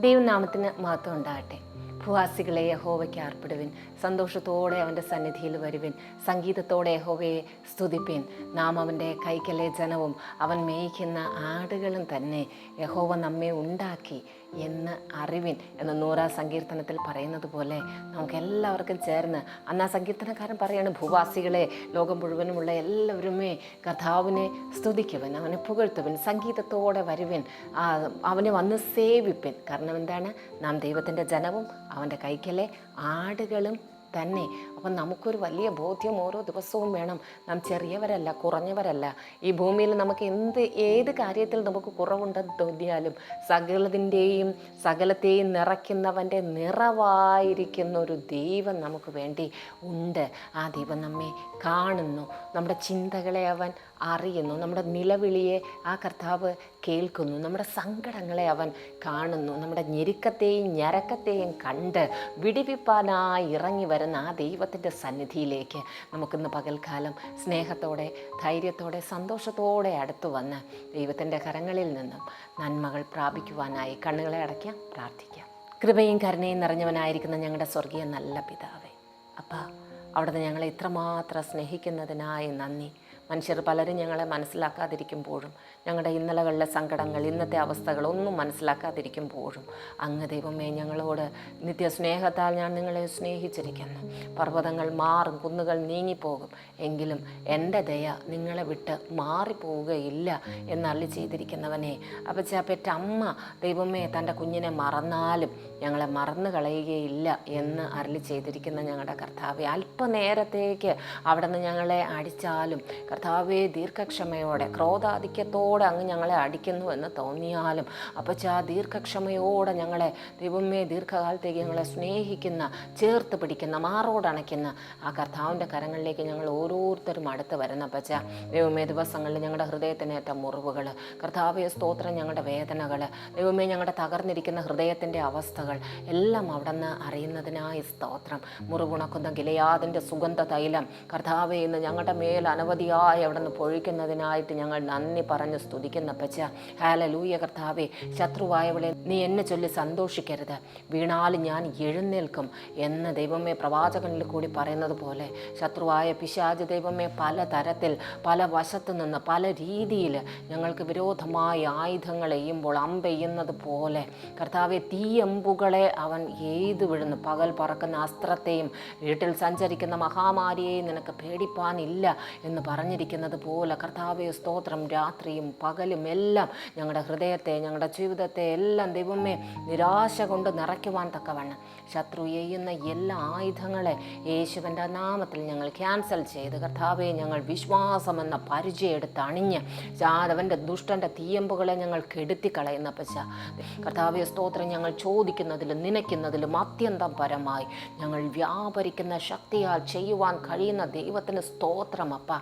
ദൈവനാമത്തിന് മാത്രം ഉണ്ടാകട്ടെ. ഭൂവാസികളെ യഹോവയ്ക്ക് ആർപ്പിടുവിൻ സന്തോഷത്തോടെ അവന്റെ സന്നിധിയിൽ വരുവിൻ. സംഗീതത്തോടെ യഹോവയെ സ്തുതിപ്പിൻ. നാം അവന്റെ കൈക്കലെ ജനവും അവൻ മേയിക്കുന്ന ആടുകളും തന്നെ യഹോവ നമ്മെ ഉണ്ടാക്കി. എന്ന് അറിവിൻ എന്ന നൂറാ സങ്കീർത്തനത്തിൽ പറയുന്നത് പോലെ നമുക്ക് എല്ലാവർക്കും ചേർന്ന് അന്ന് ആ സങ്കീർത്തനക്കാരൻ പറയാണ് ഭൂവാസികളെ ലോകം മുഴുവനുമുള്ള എല്ലാവരുമേ കഥാവിനെ സ്തുതിക്കുവൻ അവനെ പുകഴ്ത്തുവൻ സംഗീതത്തോടെ വരുവൻ അവനെ വന്ന് സേവിപ്പിൻ. കാരണം എന്താണ്? നാം ദൈവത്തിന്റെ ജനവും അവന്റെ കൈക്കലെ ആടുകളും തന്നെ. അപ്പം നമുക്കൊരു വലിയ ബോധ്യം ഓരോ ദിവസവും വേണം. നാം ചെറിയവരല്ല കുറഞ്ഞവരല്ല. ഈ ഭൂമിയിൽ നമുക്ക് എന്ത് ഏത് കാര്യത്തിൽ നമുക്ക് കുറവുണ്ടെന്ന് തോന്നിയാലും സകലതിന്റെയും സകലത്തെയും നിറയ്ക്കുന്നവന്റെ നിറവായിരിക്കുന്ന ഒരു ദൈവം നമുക്ക് വേണ്ടി ഉണ്ട്. ആ ദൈവം നമ്മെ കാണുന്നു. നമ്മുടെ ചിന്തകളെ അവൻ അറിയുന്നു. നമ്മുടെ നിലവിളിയെ ആ കർത്താവ് കേൾക്കുന്നു. നമ്മുടെ സങ്കടങ്ങളെ അവൻ കാണുന്നു. നമ്മുടെ ഞെരുക്കത്തെയും ഞരക്കത്തെയും കണ്ട് വിടിവിപ്പാനായി ഇറങ്ങി വരുന്ന ആ ദൈവത്തിന്റെ സന്നിധിയിലേക്ക് നമുക്കിന്ന് പകൽക്കാലം സ്നേഹത്തോടെ ധൈര്യത്തോടെ സന്തോഷത്തോടെ അടുത്തു വന്ന് ദൈവത്തിന്റെ കരങ്ങളിൽ നിന്നും നന്മകൾ പ്രാപിക്കുവാനായി കണ്ണുകളെ അടയ്ക്കാം പ്രാർത്ഥിക്കാം. കൃപയും കരുണയും നിറഞ്ഞവനായിരിക്കുന്ന ഞങ്ങളുടെ സ്വർഗീയ നല്ല പിതാവേ. അപ്പാ അവിടുന്ന് ഞങ്ങളെ ഇത്രമാത്രം സ്നേഹിക്കുന്നതിനായി നന്ദി. മനുഷ്യർ പലരും ഞങ്ങളെ മനസ്സിലാക്കാതിരിക്കുമ്പോഴും ഞങ്ങളുടെ ഇന്നലകളിലെ സങ്കടങ്ങൾ ഇന്നത്തെ അവസ്ഥകൾ ഒന്നും മനസ്സിലാക്കാതിരിക്കുമ്പോഴും അങ്ങ് ദൈവമേ ഞങ്ങളോട് നിത്യസ്നേഹത്താൽ ഞാൻ നിങ്ങളെ സ്നേഹിച്ചിരിക്കുന്നു. പർവതങ്ങൾ മാറും കുന്നുകൾ നീങ്ങിപ്പോകും. എങ്കിലും എന്റെ ദയ നിങ്ങളെ വിട്ട് മാറിപ്പോവുകയില്ല എന്നള്ളി ചെയ്തിരിക്കുന്നവനെ. അപ്പച്ച പെറ്റ അമ്മ ദൈവമേ തന്റെ കുഞ്ഞിനെ മറന്നാലും ഞങ്ങളെ മറന്നു കളയുകയില്ല എന്ന് അരളി ചെയ്തിരിക്കുന്ന ഞങ്ങളുടെ കർത്താവ്. അല്പനേരത്തേക്ക് അവിടെ നിന്ന് ഞങ്ങളെ അടിച്ചാലും കർത്താവെ ദീർഘക്ഷമയോടെ ക്രോധാധിക്യത്തോടെ അങ്ങ് ഞങ്ങളെ അടിക്കുന്നു എന്ന് തോന്നിയാലും അപ്പച്ച ദീർഘക്ഷമയോടെ ഞങ്ങളെ ദൈവമേ ദീർഘകാലത്തേക്ക് ഞങ്ങളെ സ്നേഹിക്കുന്ന ചേർത്ത് പിടിക്കുന്ന മാറോടണയ്ക്കുന്ന ആ കർത്താവിന്റെ കരങ്ങളിലേക്ക് ഞങ്ങൾ ഓരോരുത്തരും അടുത്ത് വരുന്ന അപ്പച്ച. ദൈവമേ ദിവസങ്ങളിൽ ഞങ്ങളുടെ ഹൃദയത്തിനേറ്റ മുറിവുകൾ കർത്താവെ സ്തോത്രം ഞങ്ങളുടെ വേദനകൾ ദൈവമേ ഞങ്ങളുടെ തകർന്നിരിക്കുന്ന ഹൃദയത്തിന്റെ അവസ്ഥകൾ എല്ലാം അവിടെ നിന്ന് അറിയുന്നതിനായി സ്തോത്രം. മുറിവുണക്കുന്ന ഗിലയാദിന്റെ സുഗന്ധ തൈലം കർത്താവെ ഇന്ന് ഞങ്ങളുടെ മേൽ അനവധിയായി അവിടെ നിന്ന് പൊഴിക്കുന്നതിനായിട്ട് ഞങ്ങൾ നന്ദി പറഞ്ഞ് സ്തുതിക്കുന്ന പച്ച ഹാല ലൂയ കർത്താവെ ശത്രുവായവളെ നീ എന്നെ ചൊല്ലി സന്തോഷിക്കരുത്. വീണാലും ഞാൻ എഴുന്നേൽക്കും എന്ന് ദൈവമേ പ്രവാചകനിൽ കൂടി പറയുന്നത് പോലെ. ശത്രുവായ പിശാജ് ദൈവമേ പല തരത്തിൽ പല വശത്തു നിന്ന് പല രീതിയിൽ ഞങ്ങൾക്ക് വിരോധമായ ആയുധങ്ങൾ എയ്യുമ്പോൾ അമ്പെയ്യുന്നത് പോലെ. കർത്താവെ തീയമ്പുകളെ അവൻ എയ്തു വിടുന്നു പകൽ പറക്കുന്ന അസ്ത്രത്തെയും വീട്ടിൽ സഞ്ചരിക്കുന്ന മഹാമാരിയെയും നിനക്ക് പേടിപ്പാനില്ല എന്ന് പറഞ്ഞിരിക്കുന്നത് പോലെ കർത്താവെ സ്തോത്രം. രാത്രിയും പകലും എല്ലാം ഞങ്ങളുടെ ഹൃദയത്തെ ഞങ്ങളുടെ ജീവിതത്തെ എല്ലാം ദൈവമേ നിരാശ കൊണ്ട് നിറയ്ക്കുവാൻ തക്കവണ്ണം. ശത്രു എയ്യുന്ന എല്ലാ ആയുധങ്ങളെ യേശുവിന്റെ നാമത്തിൽ ഞങ്ങൾ ക്യാൻസൽ ചെയ്ത് കർത്താവെ ഞങ്ങൾ വിശ്വാസമെന്ന പരിചയം എടുത്ത് അണിഞ്ഞ് അവന്റെ ദുഷ്ടന്റെ തീയമ്പുകളെ ഞങ്ങൾ കെടുത്തി കളയുന്ന പശ. കർത്താവെ സ്തോത്രം. ഞങ്ങൾ ചോദിക്കുന്നതിലും നനയ്ക്കുന്നതിലും അത്യന്തം പരമായി. ഞങ്ങൾ വ്യാപരിക്കുന്ന ശക്തിയാൽ ചെയ്യുവാൻ കഴിയുന്ന ദൈവത്തിന് സ്തോത്രം അപ്പ.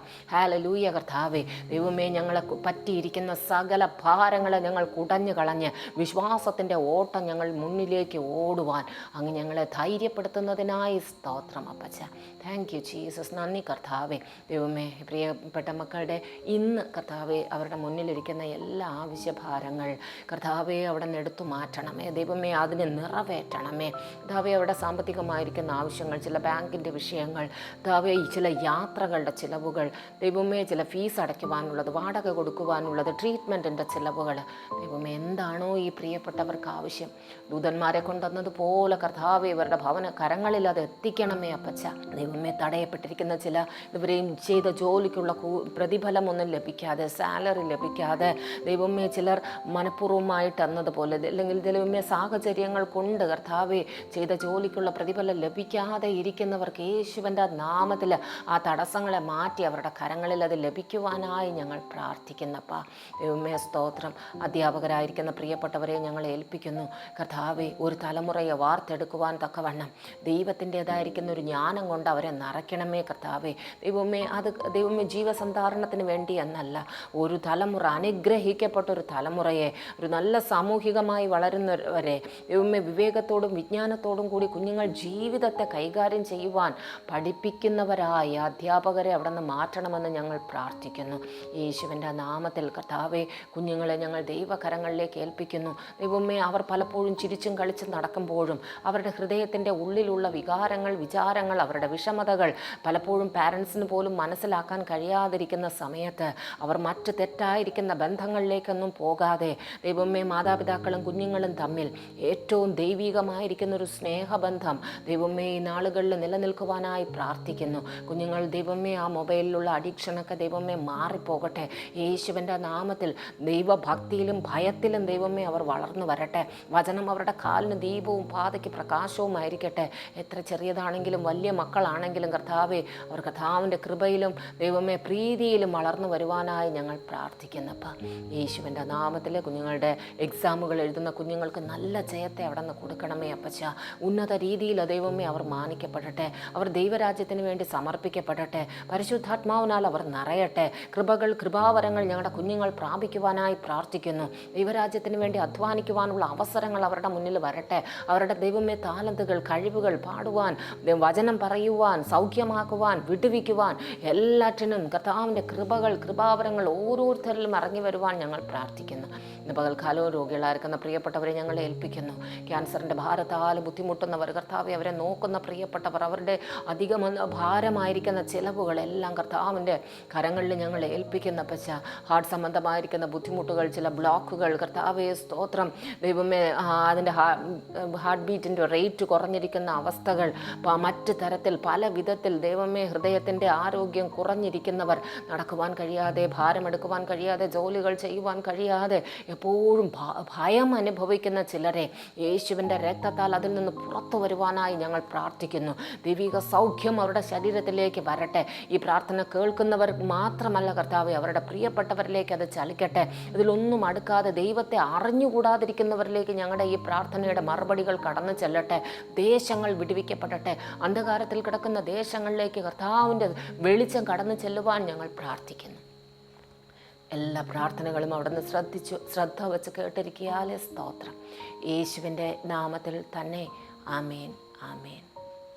ഹാലലൂയ കർത്താവേ ദൈവമേ ഞങ്ങളെ പറ്റിയിരിക്കുന്ന സകല ഭാരങ്ങളെ ഞങ്ങൾ കുടഞ്ഞു കളഞ്ഞ് വിശ്വാസത്തിന്റെ ഓട്ടം ഞങ്ങൾ മുന്നിലേക്ക് ഓടുവാൻ അങ്ങ് ഞങ്ങളെ ധൈര്യപ്പെടുത്തുന്നതിനായി സ്തോത്രം അപ്പച്ച. താങ്ക് യു ജീസസ് നന്ദി കർത്താവേ. ദൈവമേ പ്രിയപ്പെട്ട മക്കളുടെ ഇന്ന് കർത്താവെ അവരുടെ മുന്നിലിരിക്കുന്ന എല്ലാ ആവശ്യഭാരങ്ങൾ കർത്താവെ അവിടെ നിന്ന് എടുത്തു മാറ്റണമേ. ദൈവമേ അതിനെ നിറവേറ്റണമേ. കർത്താവെ അവിടെ സാമ്പത്തികമായിരിക്കുന്ന ആവശ്യങ്ങൾ ചില ബാങ്കിന്റെ വിഷയങ്ങൾ കർത്താവെ ചില യാത്രകളുടെ ചിലവുകൾ ദൈവമേ ചില ഫീസ് അടയ്ക്കുവാനുള്ളത് വാടക കൊടുക്കുവാനുള്ളത് ട്രീറ്റ്മെന്റിന്റെ ചിലവുകൾ ദൈവമേ എന്താണോ ഈ പ്രിയപ്പെട്ടവർക്ക് ആവശ്യം? ദൂതന്മാരെ കൊണ്ടുവന്നതുപോലെ കർത്താവ് ഇവരുടെ ഭവന കരങ്ങളിൽ അത് എത്തിക്കണമേ അപ്പച്ച. ദൈവമേ തടയപ്പെട്ടിരിക്കുന്ന ചില ഇവരെയും ചെയ്ത ജോലിക്കുള്ള പ്രതിഫലമൊന്നും ലഭിക്കാതെ സാലറി ലഭിക്കാതെ ദൈവമേ ചിലർ മനഃപൂർവമായിട്ട് എന്നതുപോലെ അല്ലെങ്കിൽ ദൈവമേ സാഹചര്യങ്ങൾ കൊണ്ട് കർത്താവെ ചെയ്ത ജോലിക്കുള്ള പ്രതിഫലം ലഭിക്കാതെ ഇരിക്കുന്നവർക്ക് യേശുവിന്റെ നാമത്തിൽ ആ തടസ്സങ്ങളെ മാറ്റി അവരുടെ കരങ്ങളിൽ അത് ലഭിക്കുവാനായി ഞങ്ങൾ പ്രാർത്ഥിക്കുന്നപ്പ. ദൈവമേ സ്തോത്രം. അധ്യാപകരായിരിക്കുന്ന പ്രിയപ്പെട്ടവരെ ഞങ്ങൾ ഏൽപ്പിക്കുന്നു. കർത്താവെ ഒരു തലമുറയെ വാർത്തെടുക്കുവാൻ തക്കവണ്ണം ദൈവത്തിന്റെതായിരിക്കുന്ന ഒരു ജ്ഞാനം കൊണ്ട് അവരെ നിറയ്ക്കണമേ കർത്താവെ. ദൈവമേ അത് ദൈവമേ ജീവസന്ധാരണത്തിന് വേണ്ടി എന്നല്ല. ഒരു തലമുറ അനുഗ്രഹിക്കപ്പെട്ട ഒരു തലമുറയെ ഒരു നല്ല സാമൂഹികമായി വളരുന്നവരെ ദൈവമേ വിവേകത്തോടും വിജ്ഞാനത്തോടും കൂടി കുഞ്ഞുങ്ങൾ ജീവിതത്തെ കൈകാര്യം ചെയ്യുവാൻ പഠിപ്പിക്കുന്നവരായി അധ്യാപകരെ അവിടെ നിന്ന് മാറ്റണമെന്ന് നൽകണമെന്ന് ഞങ്ങൾ പ്രാർത്ഥിക്കുന്നു. യേശുവിന്റെ നാമത്തിൽ കർത്താവെ കുഞ്ഞുങ്ങളെ ഞങ്ങൾ ദൈവകരങ്ങളിലേക്ക് ഏൽപ്പിക്കുന്നു. ദൈവമേ അവർ പലപ്പോഴും ചിരിച്ചും കളിച്ചും നടക്കുമ്പോഴും അവരുടെ ഹൃദയത്തിന്റെ ഉള്ളിലുള്ള വികാരങ്ങൾ വിചാരങ്ങൾ അവരുടെ വിഷമതകൾ പലപ്പോഴും പാരൻസിന് പോലും മനസ്സിലാക്കാൻ കഴിയാതിരിക്കുന്ന സമയത്ത് അവർ മറ്റ് തെറ്റായിരിക്കുന്ന ബന്ധങ്ങളിലേക്കൊന്നും പോകാതെ ദൈവമേ മാതാപിതാക്കളും കുഞ്ഞുങ്ങളും തമ്മിൽ ഏറ്റവും ദൈവികമായിരിക്കുന്ന ഒരു സ്നേഹബന്ധം ദൈവമേ ഈ നാളുകളിൽ നിലനിൽക്കുവാനായി പ്രാർത്ഥിക്കുന്നു. കുഞ്ഞുങ്ങൾ ദൈവമേ ആ മൊബൈലിലുള്ള അഡിക്ഷനൊക്കെ ദൈവമേ മാറിപ്പോകട്ടെ. യേശുവിന്റെ നാമത്തിൽ ദൈവഭക്തിയിലും ഭയത്തിലും ദൈവമേ അവർ വളർന്നു വരട്ടെ. വചനം അവരുടെ കാലിന് ദീപവും പാതയ്ക്ക് പ്രകാശവുമായിരിക്കട്ടെ. എത്ര ചെറിയതാണെങ്കിലും വലിയ മക്കളാണെങ്കിലും കർത്താവെ അവർ കർത്താവിന്റെ കൃപയിലും ദൈവമേ പ്രീതിയിലും വളർന്നു വരുവാനായി ഞങ്ങൾ പ്രാർത്ഥിക്കുന്നപ്പ. യേശുവിന്റെ നാമത്തിൽ കുഞ്ഞുങ്ങളുടെ എക്സാമുകൾ എഴുതുന്ന കുഞ്ഞുങ്ങൾക്ക് നല്ല ജയത്തെ അവിടെ നിന്ന് കൊടുക്കണമേ അപ്പച്ച. ഉന്നത രീതിയിൽ ദൈവമേ അവർ മാനിക്കപ്പെടട്ടെ. അവർ ദൈവരാജ്യത്തിന് വേണ്ടി സമർപ്പിക്കപ്പെടട്ടെ. പരിശുദ്ധാത്മാവിനാൽ അവർ നിറയട്ടെ. കൃപകൾ കൃപാവരങ്ങൾ ഞങ്ങളുടെ കുഞ്ഞുങ്ങൾ പ്രാപിക്കുവാനായി പ്രാർത്ഥിക്കുന്നു. ദൈവരാജ്യത്തിന് വേണ്ടി അധ്വാനിക്കുവാനുള്ള അവസരങ്ങൾ അവരുടെ മുന്നിൽ വരട്ടെ. അവരുടെ ദൈവമേ താലന്തുകൾ കഴിവുകൾ പാടുവാൻ വചനം പറയുവാൻ സൗഖ്യമാക്കുവാൻ വിടുവിക്കുവാൻ എല്ലാറ്റിനും കർത്താവിന്റെ കൃപകൾ കൃപാവരങ്ങൾ ഓരോരുത്തരിലും ഇറങ്ങി വരുവാൻ ഞങ്ങൾ പ്രാർത്ഥിക്കുന്നു. ഇന്ന് പകൽക്കാലവും രോഗികളായിരിക്കുന്ന പ്രിയപ്പെട്ടവരെ ഞങ്ങൾ ഏൽപ്പിക്കുന്നു. ക്യാൻസറിന്റെ ഭാരത്താൽ ബുദ്ധിമുട്ടുന്നവർ കർത്താവെ അവരെ നോക്കുന്ന പ്രിയപ്പെട്ടവർ അവരുടെ അധികം ഭാരമായിരിക്കുന്ന ചിലവുകളെല്ലാം കർത്താവിന്റെ കരങ്ങളിൽ ഞങ്ങൾ ഏൽപ്പിക്കുന്ന പച്ച ഹാർട്ട് സംബന്ധമായിരിക്കുന്ന ബുദ്ധിമുട്ടുകൾ ചില ബ്ലോക്കുകൾ കർത്താവേ സ്തോത്രം. ദൈവമേ അതിന്റെ ഹാർട്ട് ബീറ്റിന്റെ റേറ്റ് കുറഞ്ഞിരിക്കുന്ന അവസ്ഥകൾ മറ്റ് തരത്തിൽ പല വിധത്തിൽ ദൈവമേ ഹൃദയത്തിന്റെ ആരോഗ്യം കുറഞ്ഞിരിക്കുന്നവർ നടക്കുവാൻ കഴിയാതെ ഭാരമെടുക്കുവാൻ കഴിയാതെ ജോലികൾ ചെയ്യുവാൻ കഴിയാതെ എപ്പോഴും ഭയം അനുഭവിക്കുന്ന ചിലരെ യേശുവിന്റെ രക്തത്താൽ അതിൽ നിന്ന് പുറത്തു വരുവാനായി ഞങ്ങൾ പ്രാർത്ഥിക്കുന്നു. ദൈവിക സൗഖ്യം അവരുടെ ശരീരത്തിലേക്ക് വരട്ടെ. ഈ പ്രാർത്ഥന കേൾക്കുന്നവർ മാത്രമല്ല കർത്താവ് അവരുടെ പ്രിയപ്പെട്ടവരിലേക്ക് അത് ചലിക്കട്ടെ. ഇതിലൊന്നും അടുക്കാതെ ദൈവത്തെ അറിഞ്ഞുകൂടാതിരിക്കുന്നവരിലേക്ക് ഞങ്ങളുടെ ഈ പ്രാർത്ഥനയുടെ മറുപടികൾ കടന്നു ചെല്ലട്ടെ. ദേശങ്ങൾ വിടുവിക്കപ്പെടട്ടെ. അന്ധകാരത്തിൽ കിടക്കുന്ന ദേശങ്ങളിലേക്ക് കർത്താവിന്റെ വെളിച്ചം കടന്നു ചെല്ലുവാൻ ഞങ്ങൾ പ്രാർത്ഥിക്കുന്നു. എല്ലാ പ്രാർത്ഥനകളും അവിടുന്ന് ശ്രദ്ധിച്ചു ശ്രദ്ധ വെച്ച് കേട്ടിരിക്കിയാലേ സ്തോത്രം. യേശുവിന്റെ നാമത്തിൽ തന്നെ. ആമേൻ ആമേൻ.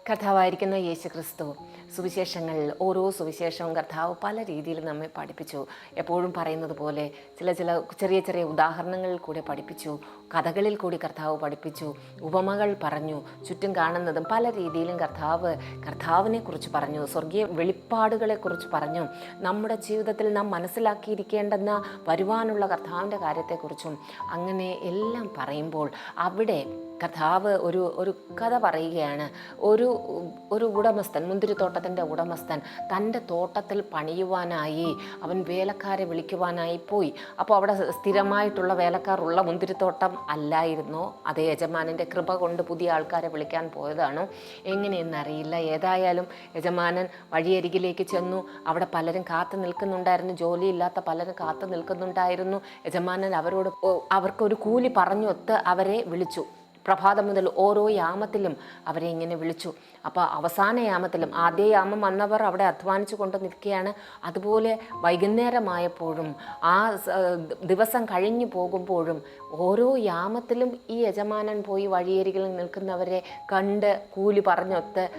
കർത്താവായിരിക്കുന്ന യേശു ക്രിസ്തു സുവിശേഷങ്ങൾ ഓരോ സുവിശേഷവും കർത്താവ് പല രീതിയിൽ നമ്മെ പഠിപ്പിച്ചു. എപ്പോഴും പറയുന്നത് പോലെ ചില ചില ചെറിയ ചെറിയ ഉദാഹരണങ്ങളിൽ കൂടി പഠിപ്പിച്ചു. കഥകളിൽ കൂടി കർത്താവ് പഠിപ്പിച്ചു. ഉപമകൾ പറഞ്ഞു. ചുറ്റും കാണുന്നതും പല രീതിയിലും കർത്താവ് കർത്താവിനെക്കുറിച്ച് പറഞ്ഞു. സ്വർഗീയ വെളിപ്പാടുകളെക്കുറിച്ച് പറഞ്ഞു. നമ്മുടെ ജീവിതത്തിൽ നാം മനസ്സിലാക്കിയിരിക്കേണ്ടെന്ന വരുവാനുള്ള കർത്താവിന്റെ കാര്യത്തെക്കുറിച്ചും അങ്ങനെ എല്ലാം പറയുമ്പോൾ അവിടെ കർത്താവ് ഒരു ഒരു കഥ പറയുകയാണ്. ഒരു ഒരു ഉടമസ്ഥൻ മുന്തിരിത്തോട്ടത്തിന്റെ ഉടമസ്ഥൻ തന്റെ തോട്ടത്തിൽ പണിയുവാനായി അവൻ വേലക്കാരെ വിളിക്കുവാനായി പോയി. അപ്പോൾ അവിടെ സ്ഥിരമായിട്ടുള്ള വേലക്കാരുള്ള മുന്തിരിത്തോട്ടം അല്ലായിരുന്നോ. അതേ യജമാനന്റെ കൃപ കൊണ്ട് പുതിയ ആൾക്കാരെ വിളിക്കാൻ പോയതാണോ? എങ്ങനെയെന്നറിയില്ല. ഏതായാലും യജമാനൻ വഴിയരികിലേക്ക് ചെന്നു. അവിടെ പലരും കാത്തു നിൽക്കുന്നുണ്ടായിരുന്നു. ജോലിയില്ലാത്ത പലരും കാത്തു നിൽക്കുന്നുണ്ടായിരുന്നു. യജമാനൻ അവരോട് അവർക്കൊരു കൂലി പറഞ്ഞൊത്ത് അവരെ വിളിച്ചു. പ്രഭാതം മുതൽ ഓരോ യാമത്തിലും അവരെ ഇങ്ങനെ വിളിച്ചു. അപ്പോൾ അവസാന യാമത്തിലും ആദ്യ യാമം വന്നവർ അവിടെ അധ്വാനിച്ചു കൊണ്ട് നിൽക്കുകയാണ്. അതുപോലെ വൈകുന്നേരമായപ്പോഴും ആ ദിവസം കഴിഞ്ഞു പോകുമ്പോഴും ഓരോ യാമത്തിലും ഈ യജമാനൻ പോയി വഴിയരികിൽ നിൽക്കുന്നവരെ കണ്ട് കൂലി പറഞ്ഞൊത്ത്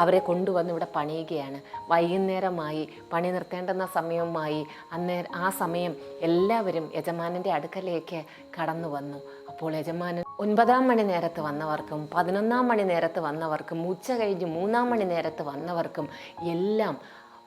അവരെ കൊണ്ടുവന്ന് ഇവിടെ പണിയുകയാണ്. വൈകുന്നേരമായി പണി നിർത്തേണ്ടുന്ന സമയവുമായി അന്നേരം ആ സമയം എല്ലാവരും യജമാനന്റെ അടുക്കലേക്ക് കടന്നു വന്നു. അപ്പോൾ യജമാനൻ ഒൻപതാം മണി നേരത്ത് വന്നവർക്കും പതിനൊന്നാം മണി നേരത്ത് വന്നവർക്കും ഉച്ച കഴിഞ്ഞ് മൂന്നാം മണി നേരത്ത് വന്നവർക്കും എല്ലാം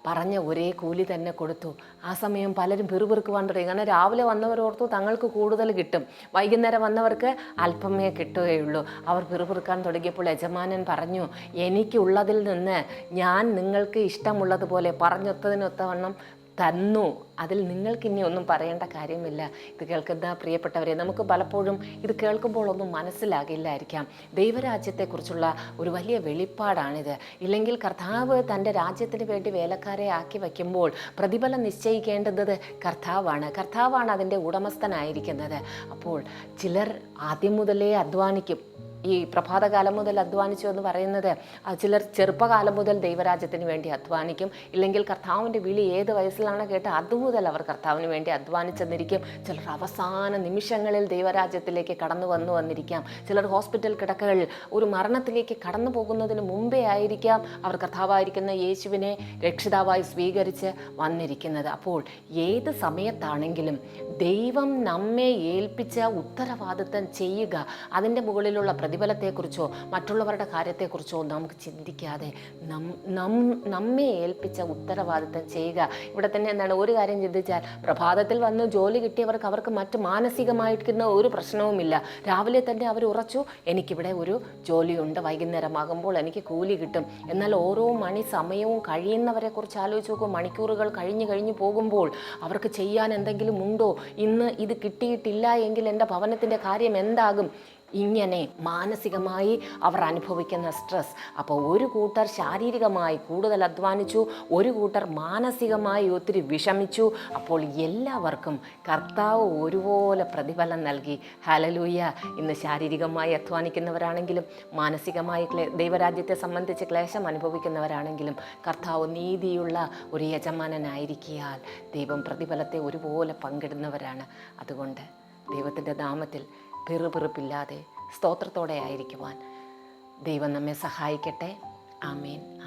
പറഞ്ഞ ഒരേ കൂലി തന്നെ കൊടുത്തു. ആ സമയം പലരും പിറുപിറുക്കുവാൻ തുടങ്ങി. കാരണം രാവിലെ വന്നവരോർത്തു തങ്ങൾക്ക് കൂടുതൽ കിട്ടും. വൈകുന്നേരം വന്നവർക്ക് അല്പമേ കിട്ടുകയുള്ളൂ. അവർ പിറുപിറുക്കാൻ തുടങ്ങിയപ്പോൾ യജമാനൻ പറഞ്ഞു എനിക്കുള്ളതിൽ നിന്ന് ഞാൻ നിങ്ങൾക്ക് ഇഷ്ടമുള്ളതുപോലെ പറഞ്ഞൊത്തതിനൊത്തവണ്ണം തന്നു. അതിൽ നിങ്ങൾക്ക് ഇനി ഒന്നും പറയേണ്ട കാര്യമില്ല. ഇത് കേൾക്കുന്ന പ്രിയപ്പെട്ടവരെ നമുക്ക് പലപ്പോഴും ഇത് കേൾക്കുമ്പോൾ ഒന്നും മനസ്സിലാകില്ലായിരിക്കാം. ദൈവരാജ്യത്തെക്കുറിച്ചുള്ള ഒരു വലിയ വെളിപ്പാടാണിത്. ഇല്ലെങ്കിൽ കർത്താവ് തന്റെ രാജ്യത്തിന് വേണ്ടി വേലക്കാരെ ആക്കി വയ്ക്കുമ്പോൾ പ്രതിഫലം നിശ്ചയിക്കേണ്ടത് കർത്താവാണ്. കർത്താവാണ് അതിന്റെ ഉടമസ്ഥനായിരിക്കുന്നത്. അപ്പോൾ ചിലർ ആദ്യം മുതലേ അധ്വാനിക്കും. ഈ പ്രഭാതകാലം മുതൽ അധ്വാനിച്ചു എന്ന് പറയുന്നത് ചിലർ ചെറുപ്പകാലം മുതൽ ദൈവരാജ്യത്തിന് വേണ്ടി അധ്വാനിക്കും. ഇല്ലെങ്കിൽ കർത്താവിന്റെ വിളി ഏത് വയസ്സിലാണ് കേട്ട് അതുമുതൽ അവർ കർത്താവിന് വേണ്ടി അധ്വാനിച്ചെന്നിരിക്കും. ചിലർ അവസാന നിമിഷങ്ങളിൽ ദൈവരാജ്യത്തിലേക്ക് കടന്നു വന്നു വന്നിരിക്കാം. ചിലർ ഹോസ്പിറ്റൽ കിടക്കകളിൽ ഒരു മരണത്തിലേക്ക് കടന്നു പോകുന്നതിന് മുമ്പേ ആയിരിക്കാം അവർ കർത്താവായിരിക്കുന്ന യേശുവിനെ രക്ഷിതാവായി സ്വീകരിച്ച് വന്നിരിക്കുന്നത്. അപ്പോൾ ഏത് സമയത്താണെങ്കിലും ദൈവം നമ്മെ ഏൽപ്പിച്ച ഉത്തരവാദിത്തം ചെയ്യുക അതിന്റെ മുകളിലുള്ള പ്രതിഫലത്തെക്കുറിച്ചോ മറ്റുള്ളവരുടെ കാര്യത്തെക്കുറിച്ചോ നമുക്ക് ചിന്തിക്കാതെ നമ്മെ ഏൽപ്പിച്ച ഉത്തരവാദിത്തം ചെയ്യുക. ഇവിടെ തന്നെ എന്താണ്? ഒരു കാര്യം ചിന്തിച്ചാൽ പ്രഭാതത്തിൽ വന്ന് ജോലി കിട്ടിയവർക്ക് അവർക്ക് മറ്റ് മാനസികമായിരിക്കുന്ന ഒരു പ്രശ്നവുമില്ല. രാവിലെ തന്നെ അവർ ഉറച്ചു എനിക്കിവിടെ ഒരു ജോലിയുണ്ട് വൈകുന്നേരമാകുമ്പോൾ എനിക്ക് കൂലി കിട്ടും. എന്നാൽ ഓരോ മണി സമയവും കഴിയുന്നവരെ കുറിച്ച് ആലോചിച്ച് നോക്കും. മണിക്കൂറുകൾ കഴിഞ്ഞ് കഴിഞ്ഞ് പോകുമ്പോൾ അവർക്ക് ചെയ്യാൻ എന്തെങ്കിലും ഉണ്ടോ? ഇന്ന് ഇത് കിട്ടിയിട്ടില്ല എങ്കിൽ എന്റെ ഭവനത്തിന്റെ കാര്യം എന്താകും? ഇങ്ങനെ മാനസികമായി അവർ അനുഭവിക്കുന്ന സ്ട്രെസ്. അപ്പോൾ ഒരു കൂട്ടർ ശാരീരികമായി കൂടുതൽ അധ്വാനിച്ചു ഒരു കൂട്ടർ മാനസികമായി ഒത്തിരി വിഷമിച്ചു. അപ്പോൾ എല്ലാവർക്കും കർത്താവ് ഒരുപോലെ പ്രതിഫലം നൽകി. ഹലലൂയ ഇന്ന് ശാരീരികമായി അധ്വാനിക്കുന്നവരാണെങ്കിലും മാനസികമായി ദൈവരാജ്യത്തെ സംബന്ധിച്ച് ക്ലേശം അനുഭവിക്കുന്നവരാണെങ്കിലും കർത്താവ് നീതിയുള്ള ഒരു യജമാനനായിരിക്കിയാൽ ദൈവം പ്രതിഫലത്തെ ഒരുപോലെ പങ്കിടുന്നവരാണ്. അതുകൊണ്ട് ദൈവത്തിന്റെ നാമത്തിൽ പിറുപിറുപ്പില്ലാതെ സ്തോത്രത്തോടെ ആയിരിക്കുവാൻ ദൈവം നമ്മെ സഹായിക്കട്ടെ. ആമേൻ.